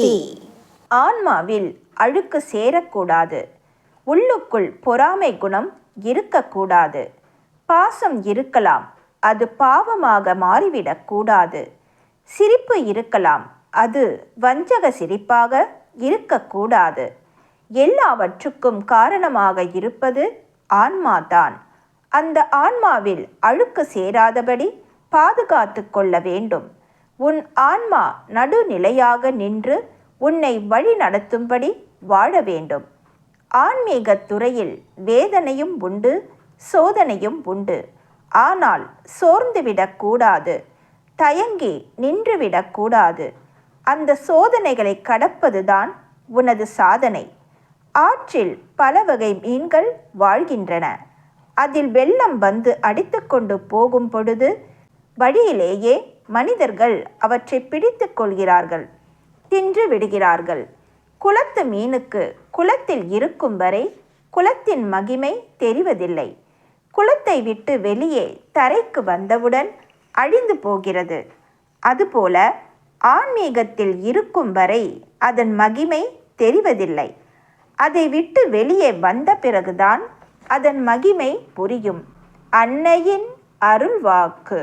சக்தி ஆன்மாவில் அழுக்கு சேரக்கூடாது. உள்ளுக்குள் பொறாமை குணம் இருக்கக்கூடாது. பாசம் இருக்கலாம் அது பாவமாக மாறிவிடக்கூடாது சிரிப்பு இருக்கலாம் அது வஞ்சக சிரிப்பாக இருக்கக்கூடாது. எல்லாவற்றுக்கும் காரணமாக இருப்பது ஆன்மாதான். அந்த ஆன்மாவில் அழுக்கு சேராதபடி பாதுகாத்து கொள்ள வேண்டும். உன் ஆன்மா நடுநிலையாக நின்று உன்னை வழி நடத்தும்படி வாழ வேண்டும். ஆன்மீகத் துறையில் வேதனையும் உண்டு சோதனையும் உண்டு. ஆனால் சோர்ந்துவிடக்கூடாது தயங்கி நின்றுவிடக்கூடாது அந்த சோதனைகளை கடப்பதுதான் உனது சாதனை. ஆற்றில் பல வகை மீன்கள் வாழ்கின்றன. அதில் வெள்ளம் வந்து அடித்துக்கொண்டு போகும் பொழுது வழியிலேயே மனிதர்கள் அவற்றை பிடித்து கொள்கிறார்கள் தின்று விடுகிறார்கள். குளத்து மீனுக்கு குளத்தில் இருக்கும் வரை குளத்தின் மகிமை தெரிவதில்லை. குளத்தை விட்டு வெளியே தரைக்கு வந்தவுடன் அழிந்து போகிறது. அதுபோல ஆன்மீகத்தில் இருக்கும் வரை அதன் மகிமை தெரிவதில்லை. அதை விட்டு வெளியே வந்த பிறகுதான் அதன் மகிமை புரியும். அன்னையின் அருள்வாக்கு.